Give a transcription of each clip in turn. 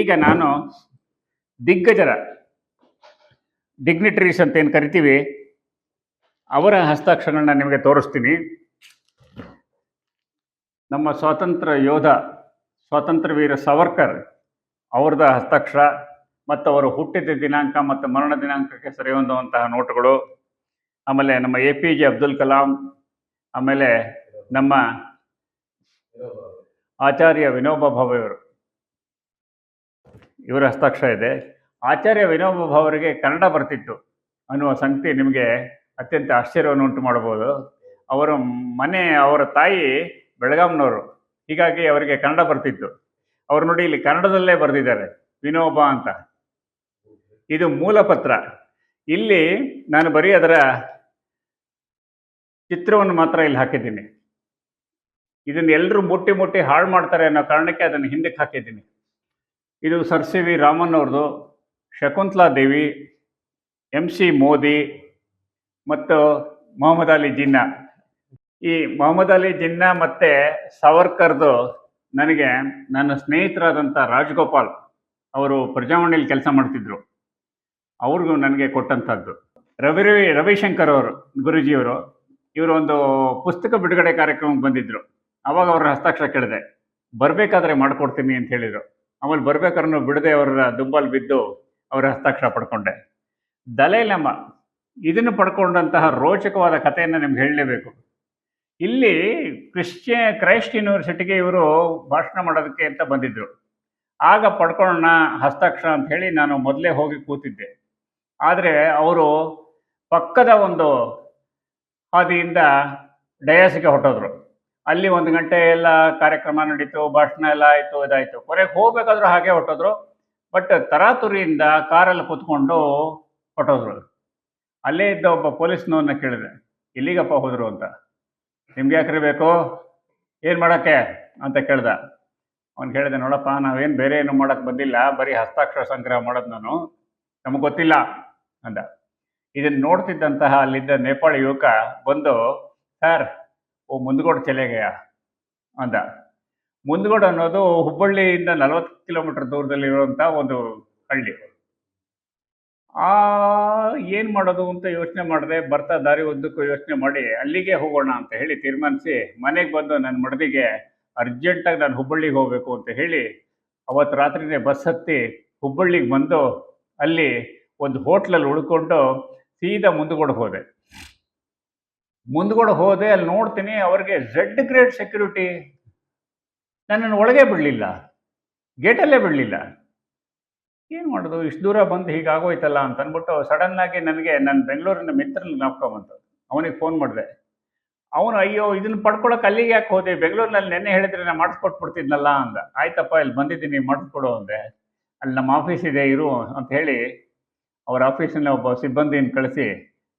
ಈಗ ನಾನು ದಿಗ್ಗಜರ ಡಿಗ್ನಿಟರೀಸ್ ಅಂತ ಏನು ಕರಿತೀವಿ, ಅವರ ಹಸ್ತಾಕ್ಷರಗಳನ್ನ ನಿಮಗೆ ತೋರಿಸ್ತೀನಿ. ನಮ್ಮ ಸ್ವಾತಂತ್ರ್ಯ ಯೋಧ, ಸ್ವಾತಂತ್ರ್ಯ ವೀರ ಸಾವರ್ಕರ್ ಅವ್ರದ ಹಸ್ತಾಕ್ಷರ ಮತ್ತು ಅವರು ಹುಟ್ಟಿದ ದಿನಾಂಕ ಮತ್ತು ಮರಣ ದಿನಾಂಕಕ್ಕೆ ಸರಿ ಹೊಂದುವಂತಹ ನೋಟುಗಳು. ಆಮೇಲೆ ನಮ್ಮ A P J Abdul Kalam ಆಮೇಲೆ ನಮ್ಮ ಆಚಾರ್ಯ ವಿನೋಬಾ ಭಾವೆ ಅವರು ಇವರ ಹಸ್ತಾಕ್ಷರ ಇದೆ. ಆಚಾರ್ಯ ವಿನೋಬಾ ಅವರಿಗೆ ಕನ್ನಡ ಬರ್ತಿತ್ತು ಅನ್ನುವ ಸಂಗತಿ ನಿಮಗೆ ಅತ್ಯಂತ ಆಶ್ಚರ್ಯವನ್ನು ಉಂಟು ಮಾಡಬಹುದು. ಅವರ ಮನೆ, ಅವರ ತಾಯಿ ಬೆಳಗಾಂನವರು. ಹೀಗಾಗಿ ಅವರಿಗೆ ಕನ್ನಡ ಬರ್ತಿತ್ತು. ಅವರು ನೋಡಿ ಇಲ್ಲಿ ಕನ್ನಡದಲ್ಲೇ ಬರೆದಿದ್ದಾರೆ, ವಿನೋಬ ಅಂತ. ಇದು ಮೂಲ ಪತ್ರ ಇಲ್ಲಿ ನಾನು ಬರೀ ಅದರ ಚಿತ್ರವನ್ನು ಮಾತ್ರ ಇಲ್ಲಿ ಹಾಕಿದ್ದೀನಿ. ಇದನ್ನ ಎಲ್ಲರೂ ಮುಟ್ಟಿ ಮುಟ್ಟಿ ಹಾಳು ಮಾಡ್ತಾರೆ ಅನ್ನೋ ಕಾರಣಕ್ಕೆ ಅದನ್ನು ಹಿಂದಕ್ಕೆ ಹಾಕಿದ್ದೀನಿ. ಇದು ಸರ್ ಸಿ ವಿ ರಾಮನ್ ಅವ್ರದ್ದು ಶಕುಂತಲಾ ದೇವಿ ಎಂ ಸಿ ಮೋದಿ ಮತ್ತು ಮೊಹಮ್ಮದ್ ಅಲಿ ಜಿನ್ನಾ. ಈ ಮೊಹಮ್ಮದ್ ಅಲಿ ಜಿನ್ನಾ ಮತ್ತು ಸಾವರ್ಕರ್ದು ನನಗೆ ನನ್ನ ಸ್ನೇಹಿತರಾದಂಥ ರಾಜಗೋಪಾಲ್ ಅವರು ಪ್ರಜಾವಾಣಿಯಲ್ಲಿ ಕೆಲಸ ಮಾಡ್ತಿದ್ರು. ಅವ್ರಿಗೂ ನನಗೆ ಕೊಟ್ಟಂಥದ್ದು. ರವಿ ರವಿ ರವಿಶಂಕರ್ ಅವರು, ಗುರುಜಿಯವರು, ಇವರು ಒಂದು ಪುಸ್ತಕ ಬಿಡುಗಡೆ ಕಾರ್ಯಕ್ರಮಕ್ಕೆ ಬಂದಿದ್ದರು ಅವಾಗ ಅವರ ಹಸ್ತಾಕ್ಷರ ಕೇಳಿದೆ. ಬರಬೇಕಾದ್ರೆ ಮಾಡಿಕೊಡ್ತೀನಿ ಅಂತ ಹೇಳಿದರು. ಆಮೇಲೆ ಬರ್ಬೇಕಾದ್ರೂ ಬಿಡದೆ ಅವರ ದುಂಬಲ್ ಬಿದ್ದು ಅವರ ಹಸ್ತಾಕ್ಷರ ಪಡ್ಕೊಂಡೆ. ದಲೈಲಮ್ಮ, ಇದನ್ನು ಪಡ್ಕೊಂಡಂತಹ ರೋಚಕವಾದ ಕಥೆಯನ್ನು ನಿಮ್ಗೆ ಹೇಳಲೇಬೇಕು. ಇಲ್ಲಿ ಕ್ರಿಶ್ಚಿಯ, ಕ್ರೈಸ್ಟ್ ಯೂನಿವರ್ಸಿಟಿಗೆ ಇವರು ಭಾಷಣ ಮಾಡೋದಕ್ಕೆ ಅಂತ ಬಂದಿದ್ದರು ಆಗ ಪಡ್ಕೊಳ್ಳೋಣ ಹಸ್ತಾಕ್ಷರ ಅಂತ ಹೇಳಿ ನಾನು ಮೊದಲೇ ಹೋಗಿ ಕೂತಿದ್ದೆ. ಆದರೆ ಅವರು ಪಕ್ಕದ ಒಂದು ಹಾದಿಯಿಂದ ಡಯಾಸಿಗೆ ಹೊಟ್ಟೋದ್ರು ಅಲ್ಲಿ ಒಂದು ಗಂಟೆ ಎಲ್ಲ ಕಾರ್ಯಕ್ರಮ ನಡೀತು, ಭಾಷಣ ಎಲ್ಲ ಆಯಿತು, ಇದಾಯಿತು. ಕೊನೆಗೆ ಹೋಗ್ಬೇಕಾದ್ರೂ ಹಾಗೆ ಹೊಟ್ಟೋದ್ರು ಬಟ್ ತರಾತುರಿಯಿಂದ ಕಾರಲ್ಲಿ ಕುತ್ಕೊಂಡು ಹೊಟ್ಟೋದ್ರು ಅಲ್ಲೇ ಇದ್ದ ಒಬ್ಬ ಪೊಲೀಸ್ನವನ್ನ ಕೇಳಿದೆ. ಇಲ್ಲಿಗಪ್ಪ ಹೋದ್ರು ಅಂತ? ನಿಮ್ಗೆ ಯಾಕ್ರಿ ಬೇಕು? ಏನು ಮಾಡೋಕ್ಕೆ? ಅಂತ ಕೇಳ್ದ. ಅವ್ನು ಹೇಳಿದೆ ನೋಡಪ್ಪ, ನಾವೇನು ಬೇರೆ ಏನು ಮಾಡೋಕ್ಕೆ ಬಂದಿಲ್ಲ. ಬರೀ ಹಸ್ತಾಕ್ಷರ ಸಂಗ್ರಹ ಮಾಡೋದು ನಾನು. ನಮಗೆ ಗೊತ್ತಿಲ್ಲ. ಅಂದ. ಇದನ್ನು ನೋಡ್ತಿದ್ದಂತಹ ಅಲ್ಲಿದ್ದ ನೇಪಾಳಿ ಯುವಕ ಬಂದು, ಸರ್ ಓ ಮುಂದಗೋಡು ಚೆಲೆಗೆಯ ಅಂದ. ಮುಂದಗೋಡು ಅನ್ನೋದು ಹುಬ್ಬಳ್ಳಿಯಿಂದ ನಲವತ್ತು ಕಿಲೋಮೀಟರ್ ದೂರದಲ್ಲಿರುವಂಥ ಒಂದು ಹಳ್ಳಿ. ಆ, ಏನು ಮಾಡೋದು ಅಂತ ಯೋಚನೆ ಮಾಡಿದೆ ಬರ್ತಾ ದಾರಿ ಉದ್ದಕ್ಕೂ ಯೋಚನೆ ಮಾಡಿ ಅಲ್ಲಿಗೆ ಹೋಗೋಣ ಅಂತ ಹೇಳಿ ತೀರ್ಮಾನಿಸಿ ಮನೆಗೆ ಬಂದು ನನ್ನ ಮಡದಿಗೆ ಅರ್ಜೆಂಟಾಗಿ ನಾನು ಹುಬ್ಬಳ್ಳಿಗೆ ಹೋಗಬೇಕು ಅಂತ ಹೇಳಿ ಅವತ್ತು ರಾತ್ರಿನೇ ಬಸ್ ಹತ್ತಿ ಹುಬ್ಬಳ್ಳಿಗೆ ಬಂದು ಅಲ್ಲಿ ಒಂದು ಹೋಟ್ಲಲ್ಲಿ ಉಳ್ಕೊಂಡು ಸೀದಾ ಮುಂದಗಡೆ ಹೋದೆ. ಮುಂದಗಡೆ ಹೋದೆ, ಅಲ್ಲಿ ನೋಡ್ತೀನಿ ಅವ್ರಿಗೆ ಝೆಡ್ ಗ್ರೇಡ್ ಸೆಕ್ಯೂರಿಟಿ ನನ್ನನ್ನು ಒಳಗೆ ಬಿಡಲಿಲ್ಲ ಗೇಟಲ್ಲೇ ಬಿಡಲಿಲ್ಲ. ಏನು ಮಾಡೋದು, ಇಷ್ಟು ದೂರ ಬಂದು ಹೀಗಾಗೋಯ್ತಲ್ಲ ಅಂತ ಅಂದ್ಬಿಟ್ಟು ಸಡನ್ನಾಗಿ ನನಗೆ ನನ್ನ ಬೆಂಗಳೂರಿನ ಮಿತ್ರನ ಜ್ಞಾಪಕ ಅವನಿಗೆ ಫೋನ್ ಮಾಡಿದೆ. ಅವನು, ಅಯ್ಯೋ ಇದನ್ನ ಪಡ್ಕೊಳಕ್ಕೆ ಅಲ್ಲಿಗೆ ಯಾಕೆ ಹೋದೆ? ಬೆಂಗಳೂರಿನಲ್ಲಿ ನೆನ್ನೆ ಹೇಳಿದ್ರೆ ನಾನು ಮಾಡಿಸ್ಕೊಟ್ಬಿಡ್ತಿದ್ನಲ್ಲ ಅಂದ. ಆಯ್ತಪ್ಪ, ಇಲ್ಲಿ ಬಂದಿದ್ದೀನಿ ಮಾಡಿಸ್ಕೊಡು ಅಂದೆ. ಅಲ್ಲಿ ನಮ್ಮ ಆಫೀಸ್ ಇದೆ, ಇರು ಅಂತ ಹೇಳಿ, ಅವ್ರ ಆಫೀಸಿನ ಒಬ್ಬ ಸಿಬ್ಬಂದಿನ ಕಳಿಸಿ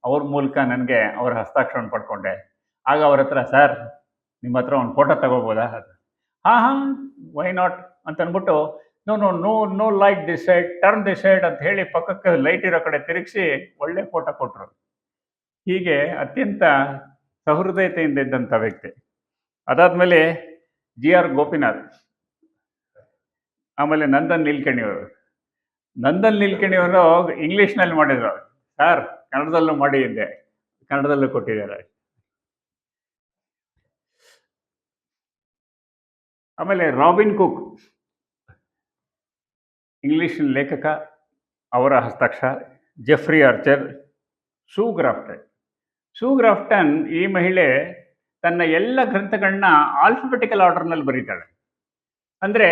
ಅವ್ರ ಮೂಲಕ ನನಗೆ ಅವರ ಹಸ್ತಾಕ್ಷರವನ್ನು ಪಡ್ಕೊಂಡೆ. ಆಗ ಅವ್ರ ಹತ್ರ, ಸರ್ ನಿಮ್ಮ ಹತ್ರ ಒಂದು ಫೋಟೋ ತಗೋಬೋದಾ? ಹಾಂ ಹಾಂ ವೈ ನಾಟ್ ಅಂತ ಅಂದ್ಬಿಟ್ಟು, no no no no light this side turn this side ಅಂತ ಹೇಳಿ ಪಕ್ಕಕ್ಕೆ ಲೈಟ್ ಇರೋ ಕಡೆ ತಿರುಗಿಸಿ ಒಳ್ಳೆ ಫೋಟೋ ಕೊಟ್ಟರು ಹೀಗೆ ಅತ್ಯಂತ ಸಹೃದಯತೆಯಿಂದ ಇದ್ದಂಥ ವ್ಯಕ್ತಿ. ಅದಾದಮೇಲೆ ಜಿ ಆರ್ ಗೋಪಿನಾಥ್. ಆಮೇಲೆ ನಂದನ್ ನೀಲ್ಕಣಿಯವರು ನಂದನ್ ನೀಲ್ಕಣಿಯವರು ಇಂಗ್ಲೀಷ್ನಲ್ಲಿ ಮಾಡಿದರು. ಸರ್ ಕನ್ನಡದಲ್ಲೂ ಮಾಡಿ ಇದ್ದೆ ಕನ್ನಡದಲ್ಲೂ ಕೊಟ್ಟಿದ್ದಾರೆ. ಆಮೇಲೆ ರಾಬಿನ್ ಕುಕ್, ಇಂಗ್ಲಿಷ್ ಲೇಖಕ, ಅವರ ಹಸ್ತಾಕ್ಷರ ಜೆಫ್ರಿ ಆರ್ಚರ್ ಸೂ ಗ್ರಾಫ್ಟನ್ ಸೂ ಗ್ರಾಫ್ಟನ್ ಈ ಮಹಿಳೆ ತನ್ನ ಎಲ್ಲ ಗ್ರಂಥಗಳನ್ನ ಆಲ್ಫಬೆಟಿಕಲ್ ಆರ್ಡರ್ನಲ್ಲಿ ಬರೀತಾಳೆ. ಅಂದರೆ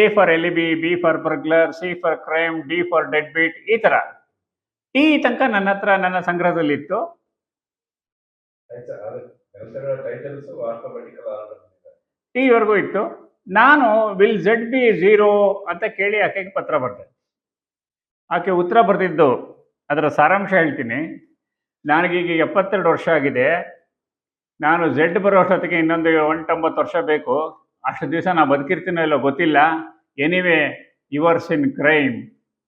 A for alibi, B for burglar, C for crime, D for dead beat ಈ ಥರ ಟಿ ತನಕ ನನ್ನ ಹತ್ರ ನನ್ನ ಸಂಗ್ರಹದಲ್ಲಿತ್ತು. ಈವರೆಗೂ ಇತ್ತು. ನಾನು ವಿಲ್ ಝೆಡ್ ಬಿ ಝೀರೋ ಅಂತ ಕೇಳಿ ಆಕೆಗೆ ಪತ್ರ ಬರ್ದೆ. ಆಕೆ ಉತ್ತರ ಬರೆದಿದ್ದು, ಅದರ ಸಾರಾಂಶ ಹೇಳ್ತೀನಿ. ನನಗೀಗ ಎಪ್ಪತ್ತೆರಡು ವರ್ಷ ಆಗಿದೆ. ನಾನು ಝೆಡ್ ಬರೋ ಅಷ್ಟೊತ್ತಿಗೆ ಇನ್ನೊಂದು ಎಂಟೊಂಬತ್ತು ವರ್ಷ ಬೇಕು. ಅಷ್ಟು ದಿವಸ ನಾನು ಬದುಕಿರ್ತೀನೋ ಇಲ್ಲೋ ಗೊತ್ತಿಲ್ಲ. ಎನಿವೇ ಯುವರ್ಸ್ ಇನ್ ಕ್ರೈಮ್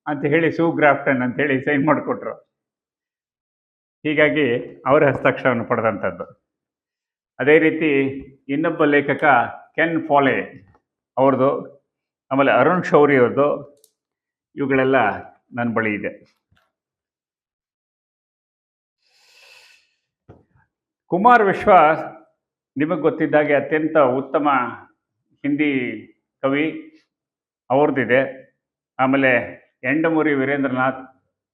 ಅಂತ ಹೇಳಿ ಸೂ ಗ್ರಾಫ್ಟನ್ ಅಂತ ಹೇಳಿ ಸೈನ್ ಮಾಡಿಕೊಟ್ರು. ಹೀಗಾಗಿ ಅವರ ಹಸ್ತಾಕ್ಷರವನ್ನು ಪಡೆದಂಥದ್ದು. ಅದೇ ರೀತಿ ಇನ್ನೊಬ್ಬ ಲೇಖಕ ಕೆನ್ ಫಾಲೆ ಅವ್ರದ್ದು, ಆಮೇಲೆ ಅರುಣ್ ಶೌರಿ ಅವ್ರದ್ದು, ಇವುಗಳೆಲ್ಲ ನನ್ನ ಬಳಿ ಇದೆ. ಕುಮಾರ್ ವಿಶ್ವಾಸ್ ನಿಮಗೆ ಗೊತ್ತಿದ್ದಾಗೆ ಅತ್ಯಂತ ಉತ್ತಮ ಹಿಂದಿ ಕವಿ ಅವ್ರದ್ದಿದೆ. ಆಮೇಲೆ ಎಂಡಮೂರಿ ವೀರೇಂದ್ರನಾಥ್,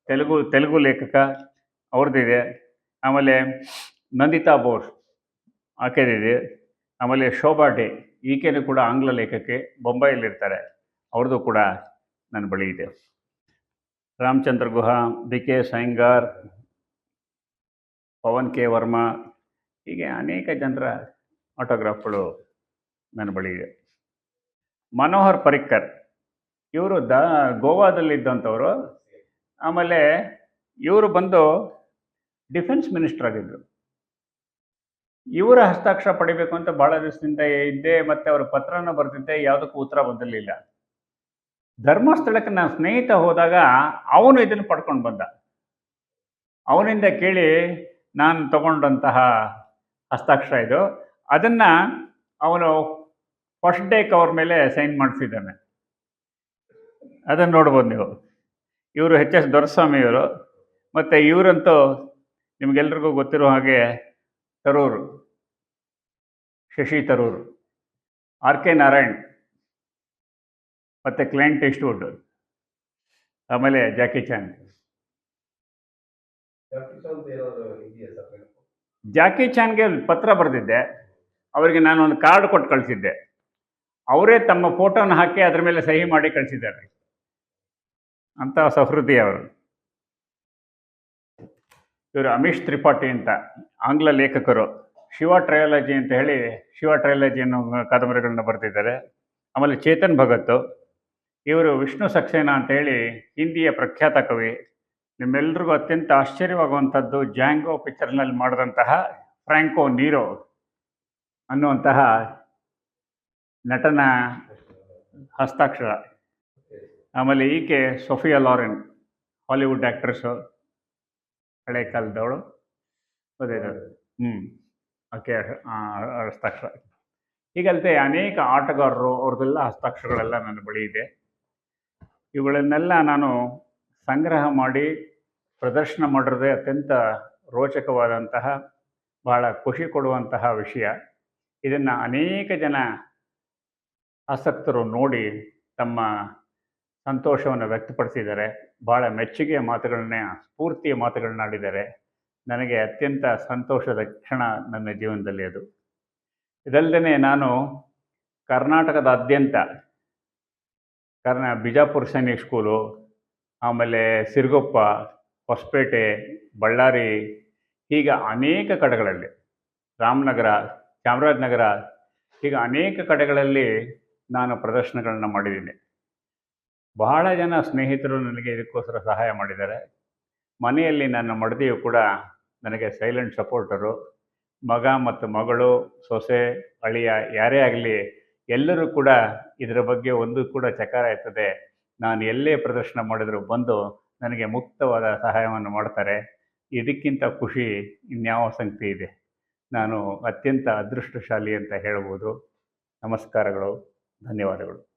ತೆಲುಗು ತೆಲುಗು ಲೇಖಕ ಅವ್ರದ್ದಿದೆ ಆಮೇಲೆ ನಂದಿತಾ ಬೋಸ್ ಆಕೆದಿದೆ ಆಮೇಲೆ ಶೋಭಾ ಡೇ, ಈಕೆನೂ ಕೂಡ ಆಂಗ್ಲ ಲೇಖಕಿ, ಬೊಂಬೈಯಲ್ಲಿರ್ತಾರೆ. ಅವ್ರದ್ದು ಕೂಡ ನನ್ನ ಬಳಿ ಇದೆ. Ramachandra Guha B K Saingar, Pavan K. Varma, ಹೀಗೆ ಅನೇಕ ಜನರ ಆಟೋಗ್ರಾಫ್ಗಳು ನನ್ನ ಬಳಿ ಇದೆ. ಮನೋಹರ್ ಪರಿಕ್ಕರ್ ಇವರು ದ, ಗೋವಾದಲ್ಲಿದ್ದಂಥವ್ರು. ಆಮೇಲೆ ಇವರು ಬಂದು ಡಿಫೆನ್ಸ್ ಮಿನಿಸ್ಟರ್ ಆಗಿದ್ದರು ಇವರ ಹಸ್ತಾಕ್ಷರ ಪಡಿಬೇಕು ಅಂತ ಭಾಳ ದಿವಸದಿಂದ ಇದ್ದೆ, ಮತ್ತು ಅವ್ರ ಪತ್ರನ ಬರೆದಿದ್ದೆ, ಯಾವುದಕ್ಕೂ ಉತ್ತರ ಬಂದಿರಲಿಲ್ಲ. ಧರ್ಮಸ್ಥಳಕ್ಕೆ ನನ್ನ ಸ್ನೇಹಿತ ಹೋದಾಗ ಅವನು ಇದನ್ನು ಪಡ್ಕೊಂಡು ಬಂದ. ಅವನಿಂದ ಕೇಳಿ ನಾನು ತಗೊಂಡಂತಹ ಹಸ್ತಾಕ್ಷರ ಇದು. ಅದನ್ನು ಅವನು ಫಸ್ಟ್ ಡೇ ಕವರ್ ಮೇಲೆ ಸೈನ್ ಮಾಡಿಸಿದ್ದಾನೆ. ಅದನ್ನು ನೋಡ್ಬೋದು ನೀವು. ಇವರು ಎಚ್ ಎಸ್ ದೊರೆಸ್ವಾಮಿಯವರು ಮತ್ತು ಇವರಂತೂ ನಿಮಗೆಲ್ರಿಗೂ ಗೊತ್ತಿರೋ ಹಾಗೆ ತರೂರು, ಶಶಿ ತರೂರು, ಆರ್ ಕೆ ನಾರಾಯಣ್ ಮತ್ತು ಕ್ಲೈಂಟ್ ಇಸ್ಟ್ವುಡ್ ಆಮೇಲೆ ಜಾಕಿ ಚಾನ್? ಜಾಕಿ ಚಾನ್ಗೆ ಪತ್ರ ಬರೆದಿದ್ದೆ. ಅವರಿಗೆ ನಾನು ಒಂದು ಕಾರ್ಡ್ ಕೊಟ್ಟು ಕಳಿಸಿದ್ದೆ. ಅವರೇ ತಮ್ಮ ಫೋಟೋನ ಹಾಕಿ ಅದ್ರ ಮೇಲೆ ಸಹಿ ಮಾಡಿ ಕಳಿಸಿದ್ದಾರೆ. ಅಂತ ಸಹೃದಯ ಅವರು. ಇವರು ಅಮಿಶ್ ತ್ರಿಪಾಠಿ ಅಂತ, ಆಂಗ್ಲ ಲೇಖಕರು. ಶಿವ ಟ್ರಯಾಲಜಿ ಅಂತ ಹೇಳಿ ಶಿವ ಟ್ರಯಾಲಜಿ ಅನ್ನೋ ಕಾದಂಬರಿಗಳನ್ನ ಬರೆದಿದ್ದಾರೆ. ಆಮೇಲೆ ಚೇತನ್ ಭಗತ್ ಇವರು ವಿಷ್ಣು ಸಕ್ಸೇನಾ ಅಂತ ಹೇಳಿ ಹಿಂದಿಯ ಪ್ರಖ್ಯಾತ ಕವಿ. ನಿಮ್ಮೆಲ್ರಿಗೂ ಅತ್ಯಂತ ಆಶ್ಚರ್ಯವಾಗುವಂಥದ್ದು ಜಾಂಗೋ ಪಿಕ್ಚರ್ನಲ್ಲಿ ಮಾಡಿದಂತಹ ಫ್ರ್ಯಾಂಕೋ ನೀರೋ ಅನ್ನುವಂತಹ ನಟನ ಹಸ್ತಾಕ್ಷರ. ಆಮೇಲೆ ಈಕೆ ಸೊಫಿಯಾ ಲಾರೆನ್, ಹಾಲಿವುಡ್ ಆ್ಯಕ್ಟ್ರೆಸ್ಸು ಹಳೆ ಕಾಲದವಳು. ಅದೇ ಹ್ಞೂ ಓಕೆ ಹಸ್ತಾಕ್ಷರ. ಹೀಗಲ್ತೆ ಅನೇಕ ಆಟಗಾರರು ಅವ್ರದ್ದೆಲ್ಲ ಹಸ್ತಾಕ್ಷರಗಳೆಲ್ಲ ನನ್ನ ಬಳಿ ಇದೆ. ಇವುಗಳನ್ನೆಲ್ಲ ನಾನು ಸಂಗ್ರಹ ಮಾಡಿ, ಪ್ರದರ್ಶನ ಮಾಡಿರೋದೇ ಅತ್ಯಂತ ರೋಚಕವಾದಂತಹ, ಬಹಳ ಖುಷಿ ಕೊಡುವಂತಹ ವಿಷಯ. ಇದನ್ನು ಅನೇಕ ಜನ ಆಸಕ್ತರು ನೋಡಿ ತಮ್ಮ ಸಂತೋಷವನ್ನು ವ್ಯಕ್ತಪಡಿಸಿದ್ದಾರೆ. ಭಾಳ ಮೆಚ್ಚುಗೆಯ ಮಾತುಗಳನ್ನೇ, ಸ್ಫೂರ್ತಿಯ ಮಾತುಗಳನ್ನಾಡಿದ್ದಾರೆ ನನಗೆ ಅತ್ಯಂತ ಸಂತೋಷದ ಕ್ಷಣ ನನ್ನ ಜೀವನದಲ್ಲಿ ಅದು. ಇದಲ್ಲದೇ ನಾನು ಕರ್ನಾಟಕದಾದ್ಯಂತ ಕರ್ನಾ ಬಿಜಾಪುರ ಸೈನಿಕ್ ಸ್ಕೂಲು, ಆಮೇಲೆ ಸಿರುಗೊಪ್ಪ, ಹೊಸಪೇಟೆ, ಬಳ್ಳಾರಿ, ಹೀಗೆ ಅನೇಕ ಕಡೆಗಳಲ್ಲಿ ರಾಮನಗರ, ಚಾಮರಾಜನಗರ, ಹೀಗೆ ಅನೇಕ ಕಡೆಗಳಲ್ಲಿ ನಾನು ಪ್ರದರ್ಶನಗಳನ್ನು ಮಾಡಿದ್ದೀನಿ. ಬಹಳ ಜನ ಸ್ನೇಹಿತರು ನನಗೆ ಇದಕ್ಕೋಸ್ಕರ ಸಹಾಯ ಮಾಡಿದ್ದಾರೆ. ಮನೆಯಲ್ಲಿ ನನ್ನ ಮಡದಿಯು ಕೂಡ ನನಗೆ ಸೈಲೆಂಟ್ ಸಪೋರ್ಟರು ಮಗ ಮತ್ತು ಮಗಳು, ಸೊಸೆ, ಅಳಿಯ ಯಾರೇ ಆಗಲಿ ಎಲ್ಲರೂ ಕೂಡ ಇದರ ಬಗ್ಗೆ ಒಂದು ಕೂಡ ಚಕಾರ ಇರ್ತದೆ ನಾನು ಎಲ್ಲೇ ಪ್ರದರ್ಶನ ಮಾಡಿದರೂ ಬಂದು ನನಗೆ ಮುಕ್ತವಾದ ಸಹಾಯವನ್ನು ಮಾಡ್ತಾರೆ. ಇದಕ್ಕಿಂತ ಖುಷಿ ಇನ್ಯಾವ ಸಂಗತಿ ಇದೆ? ನಾನು ಅತ್ಯಂತ ಅದೃಷ್ಟಶಾಲಿ ಅಂತ ಹೇಳ್ಬೋದು. ನಮಸ್ಕಾರಗಳು. ಧನ್ಯವಾದಗಳು.